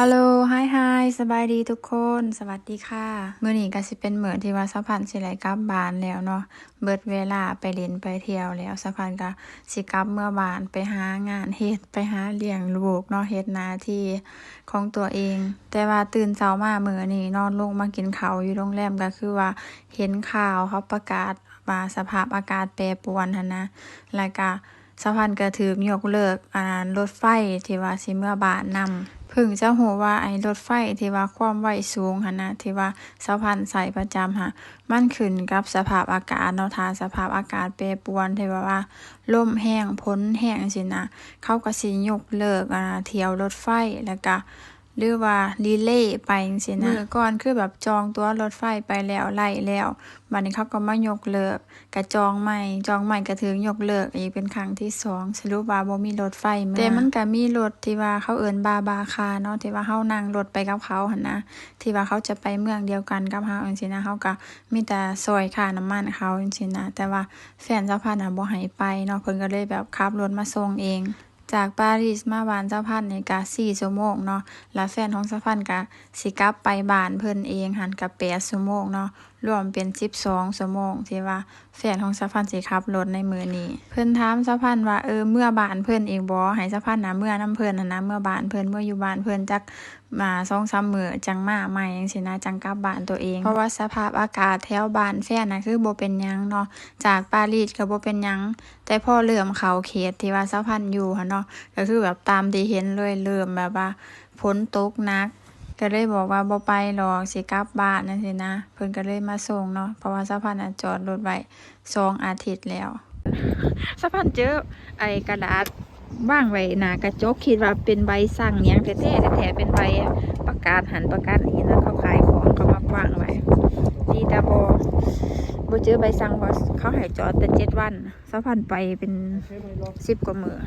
ฮัลโหลไฮไฮสบายดีทุกคน สวัสดีค่ะ มื้อนี้ก็สิเป็นเหมือนที่ว่าสะพันสิไหลกลับบ้านแล้วเนาะ เบิดเวลาไปเล่นไปเที่ยวแล้วสะพันก็สิกลับเมื่อบ้านไปหางานเฮ็ดไปหาเลี้ยงลูกเนาะเฮ็ดหน้าที่ของตัวเอง แต่ว่าตื่นเช้ามามื้อนี้นอนลงมากินข้าวอยู่โรงแรมก็คือว่าเห็นข่าวเขาประกาศว่าสภาพอากาศแปรปรวนหันนะ แล้วก็สะพานก็ถูกยกเลิกอ่ารถไฟที่ว่าสิเมื่อบ้านนำเพึ่งจะหูว่าไอ้รถไฟที่ว่าความไวสูงหะนนะที่ว่าสะพานใส่ประจำค่ะมันขึ้นกับสภาพอากาศเนาะทาสภาพอากาศเปรปวนที่ว่าว่าลมแห้งพ้นแห้งสินะเขาก็สิยกเลิกอ่าเที่ยวรถไฟแล้วก็ หรือว่าดีเลย์ไปจังซี่นะมื้อก่อนคือแบบจองตั๋วรถไฟไปแล้วไล่แล้วบัดนี้เขาก็มายกเลิกก็จองใหม่ จองใหม่ก็ถึงยกเลิกอีกเป็นครั้งที่สองสรุปว่าบ่มีรถไฟมาแต่มันก็มีรถที่ว่าเขาเอิ้นบาบาคาเนาะที่ว่าเฮานั่งรถไปกับเขาหั่นนะ ที่ว่าเขาจะไปเมืองเดียวกันกับเฮาจังซี่นะเฮาก็มีแต่ซอยค่าน้ำมันเขาจังซี่นะ แต่ว่าแฟนเจ้าพันน่ะบ่ให้ไปเนาะเพิ่นก็เลยแบบขับรถมาส่งเอง จากปารีสมาบ้านเจ้าพันนี่ก็4ชั่วโมงเนาะ แล้วแฟนของเจ้าพันก็สิกลับไปบ้านเพิ่นเองหันกับ8ชั่วโมงเนาะ รวมเป็น12ชั่วโมงที่ว่าแฟนของเจ้าพันสิขับรถในมือนี้ เพิ่นถามเจ้าพันว่าเออเมื่อบ้านเพิ่นเองบอให้เจ้าพันนะเมื่อน้ำเพิ่นน่ะนะเมื่อบ้านเพิ่นเมื่ออยู่บ้านเพิ่นจัก มา2-3มื้อจังมาใหม่จังซี่นะจังกลับบ้านตัวเอง เพราะว่าสภาพอากาศแถวบ้านแฟนน่ะคือบ่เป็นหยังเนาะจากปารีสก็บ่เป็นหยัง แต่พอเริ่มเข้าเขตที่ว่าเจ้าพันอยู่หั่นเนาะก็คือแบบตามที่เห็นเลยเริ่มแบบว่าฝนตกหนักก็เลยบอกว่าบ่ไปหรอกสิกลับบ้านจังซี่นะ เพิ่นก็เลยมาส่งเนาะเพราะว่าสะพานน่ะจอดรถไว้สองอาทิตย์แล้วสะพานเจอไอ้กระดาษ ว่างไว้หน้ากระจกคิดว่าเป็นใบสั่งหยังแท้ๆแท้ๆเป็นใบประกาศหันประกาศนี้นะเขาขายของเขามาวางไว้ดีแต่บ่บ่เจอใบสั่งบ่เขาให้จอดแต่เจ็ดวันสะพานไปเป็น Okay, my love. สิบกว่ามื้อ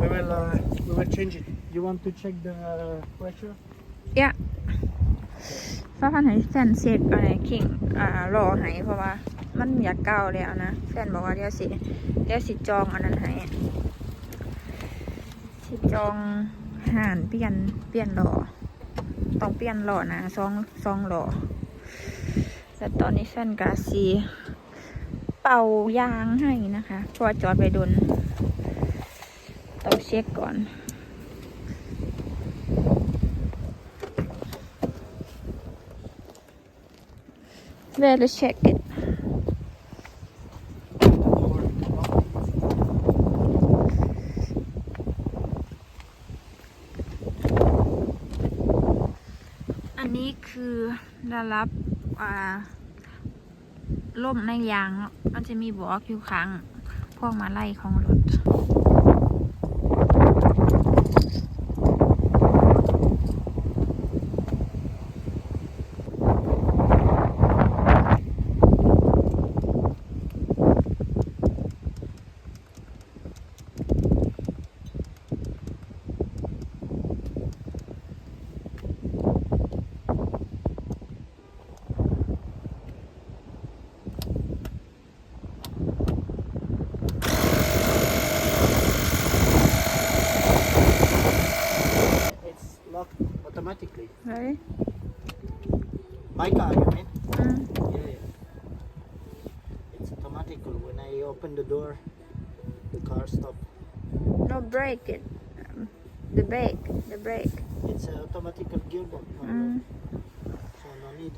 We will, uh, we will change it. You want to check the uh, pressure? ฟ้าพันให้แฟนเช็คอะไรคิงอ่ารอให้เพราะว่ามันอยากเก่าแล้วนะแฟนบอกว่าเดี๋ยวสิเดี๋ยวสิจองอันนั้นให้ สิจองห่านเปลี่ยนเปลี่ยนหล่อต้องเปลี่ยนหล่อนะสองสองหล่อแต่ตอนนี้แฟนกาซีเป่ายางให้นะคะพราะว่าจอดไปโดนต้องเช็คก่อน Well, check it. อันนี้คือ ได้รับอ่าล่มในยางมันจะมีบอกอยู่ข้างพวกมาไล่ของรถ automatically. Right? My car, you mean? Mm. Yeah, yeah. It's automatical. When I open the door, the car stop. No brake it. Um, the brake, the brake. It's an automatical gearbox. Mm. So no need.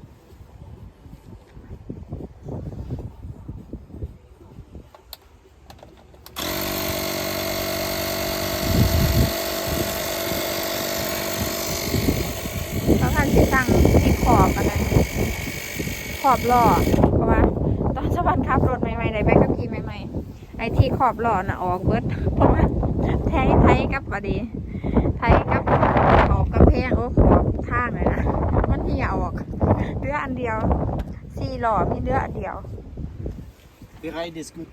ขอบล้อเพราะว่าตอนสวรรค์ขับรถใหม่ๆในใบขับขี่ใหม่ๆไอ้ที่ขอบล้อน่ะออกเบิดเพราะว่าไทยไทยกับบดีไทยกับขอบกับแพงโอ้ขอบทางเลยนะมันเหี่ยวออกเรืออันเดียวสี่ล้อมีเรืออันเดียว The ride is good.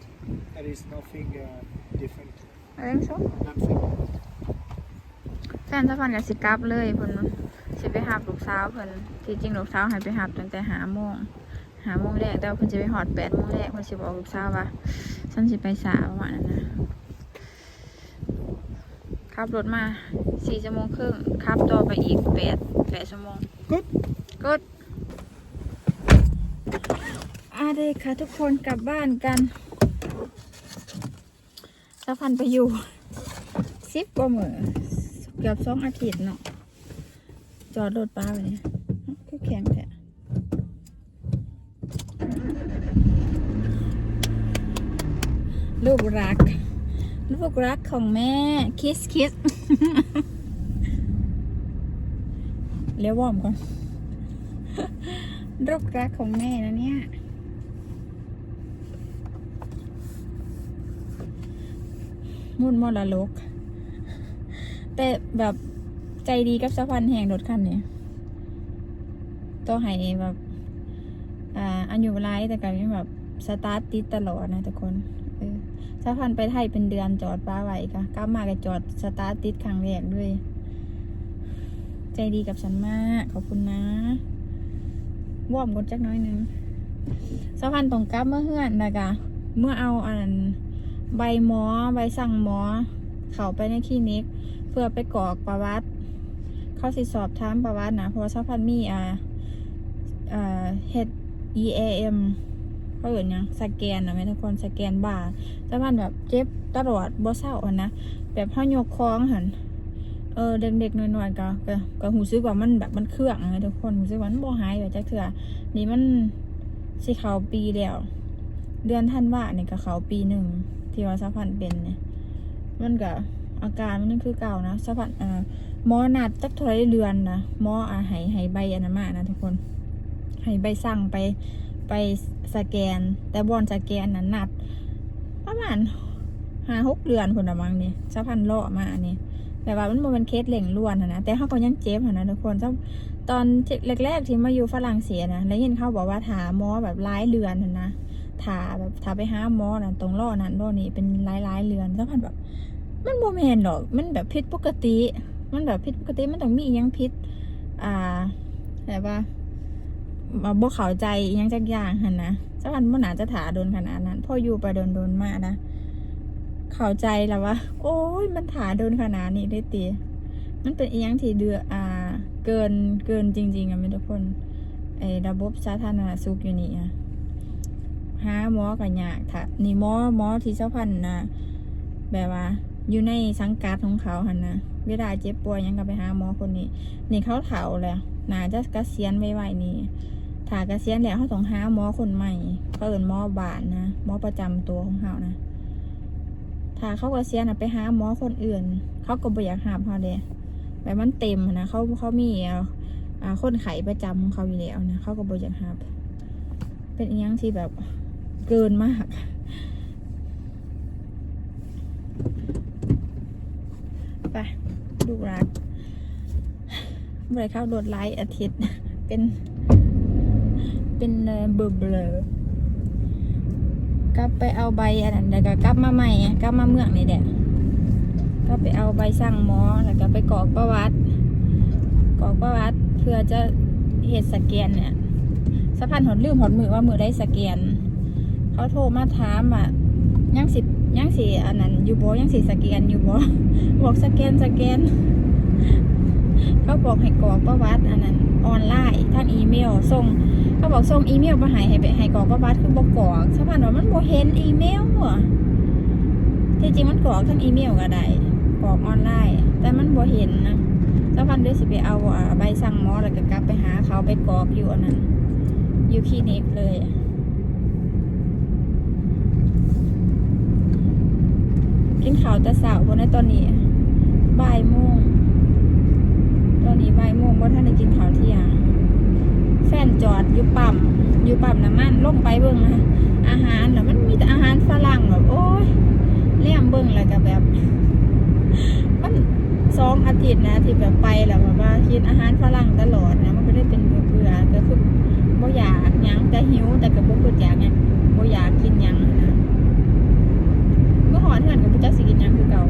There is nothing uh, different. อะไรไม่รู้ Nothing. แฟนสะพานกับสิกลับเลยเพิ่นสิไปหาลูกสาวเพิ่นที่จริงลูกสาวให้ไปหาตั้งแต่หาโมง หาโมงแรกแต่ว่าเพิ่นจะไปหอดแปดโมงแรกเพิ่นสิบอกลูกสาวว่าฉันสิไปสายประมาณนั้นนะขับรถมาสี่ชั่วโมงครึ่งขับต่อไปอีกแปดแปดชั่วโมง Good กดอาเดค่ะทุกคนกลับบ้านกันสะพันไปอยู่สิบกว่ามือเกือบสองอาทิตย์เนาะจอดรถป้าไปเนี่ยคือแข็งแท้ ลูกรัก ลูกรักของแม่ คิสคิสเลี้ยววอมก่อนลูกรักของแม่นะเนี่ย มุ่นมรลก แต่แบบใจดีกับสะพันแห่งรถคันนี้ตัวให้แบบ อ่า อันอยู่ไลฟ์แต่ก็ยังแบบ สตาร์ทติดตลอดนะทุกคน สะพันไปไทยเป็นเดือนจอดป้าไว้ก็กลับมาก็จอดสตาร์ทติดครั้งแรกด้วย ใจดีกับฉันมากขอบคุณนะว่อมกดจักน้อยนึงสะพานตรงกลับเมื่อเฮือนนะกะเมื่อเอาอันใบหมอใบสั่งหมอ เข้าไปในคลินิก เพื่อไปกรอกประวัติ เขาสิสอบถามประวัตินะเพราะว่าสะพานมีอ่าอ่า H E A M เขาเอ่ยยังสแกนนะแม่ทุกคนสแกนบ่าสะพานแบบเจ็บตลอดบ่เศร้าอะนะแบบเฮายกคองหันเออเด็กๆน้อยๆก็ก็ก็หูซึกว่ามันแบบมันเครื่องเลยทุกคนหูซึกว่ามันบ่หายแบบจักเถื่อนี่มันสิเขาปีแล้วเดือนท่านว่าเนี่ยก็เขาปีหนึ่งที่ว่าสะพันเป็นเนี่ยมันก็อาการมันนั่คือเก่านะสะพันอ่าหมอนัดจักเท่าไรเดือนนะหมออาหายหายใบอนามานะทุกคนหายใบสั่งไป ไปสแกน แต่บอนสแกนนั้นนัด ประมาณห้าหกเดือนคนละมั้งเนี่ยสะพันเลาะมาเนี่ยแต่ว่ามันเป็นเคสเล่งล้วนนะแต่เขาก็ยังเจ็บหานะทุกคนตอนตอนแรกๆที่มาอยู่ฝรั่งเศสนะแล้วยินเขาบอกว่าถาหมอแบบร้ายเรือนนะถาแบบถาไปหาหมอนะตรงล่อนั้นล่อนี้เป็นร้ายร้ายเรือนแล้วพันแบบ มันโมเมนหรอก มันแบบผิดปกติ มันแบบผิดปกติมันต้องมียังผิดอ่าแบบว่า บ่เข้าใจยังจักอย่างหันนะสักวันมันอาจะถาโดนขนาดนั้นพ่ออยู่ไปโดนโดนมากนะเข้าใจแล้วว่าโอ้ยมันถาโดนขนาดนี้ได้ตีมันเป็นอียังที่เดืออ่า เกินเกินจริง ๆอะทุกคนไอ้ระบบสาธารณสุขอยู่นี่อะหาหมอกันยากถ้านี่หมอหมอที่เจ้าพันธ์นะแบบว่า อยู่ในสังกัดของเขาหันนะเวลาเจ็บป่วยยังก็ไปหาหมอคนนี้ นี่เขาเฒ่าแล้วน่าจะเกษียณไวนี่ ถ้าเกษียณแล้วเขาต้องหาหมอคนใหม่เขาเอิ้นหมอบานนะหมอประจำตัวของเขานะถ้าเขาก็เสียนไปหาหมอคนอื่น เขาก็บ่อยากหาเขาเด้แบบมันเต็มนะเขาเขามีอ่าคนไข้ประจำของเขาอยู่แล้วนะเขาก็บ่อยากหาเป็นอีหยังที่แบบเกินมากไปลูรักเมื่อไหรเข้ารถไลฟ์อาทิตย์เป็น เป็นเบลเบลกลับไปเอาใบอันนั้นแล้วก็กลับมาใหม่กลับมาเมืองนี่แหละก็ไปเอาใบสั่งหมอแล้วก็ไปกรอกประวัติกรอกประวัติเพื่อจะเหตุสแกนเนี่ยสะพานหดลืมหดมือว่ามือได้สแกนเขาโทรมาถามอะยังสิยังสิอันนั้นอยู่บ่ยังสิสแกนอยู่บ่บอกสแกนสแกนเขาบอกให้กรอกประวัติอันนั้นออนไลน์ทางอีเมลส่ง เขาบอกส่งอีเมลมาให้ให้ไปให้กรอกประวัติคือบอกกรอกสะพานว่ามันบ่เห็นอีเมลอะที่จริงมันกรอกทั้งอีเมลก็ได้กรอกออนไลน์แต่มันบ่เห็นนะสะพานเดี๋ยวสิไปเอาใบสั่งหมอแล้วก็กลับไปหาเขาไปกรอกอยู่อันนั้นอยู่คลินิกเลยกินข้าวแต่เช้าคนในตอนนี้บ่ายโมงตอนนี้บ่ายโมงว่าท่านได้กินข้าวเที่ยง แฟน จอดอยู่ปั๊มอยู่ปั๊มน้ำมันลงไปเบิ่งนะอาหารน่ะมันมีแต่อาหารฝรั่งแบบโอ้ยเลี่ยมเบิ่งแล้วก็แบบ มันสองอาทิตย์นะที่แบบไปแล้วแบบว่ากินอาหารฝรั่งตลอดนะมันก็ได้เป็นเบื่อๆก็คือบ่อยากยังแต่หิวแต่ก็บ่คืออยากเนี่ยบ่อยากกินยังนะเมื่อหอนเถื่อนกับบ่จักสิกินยังคือเก่า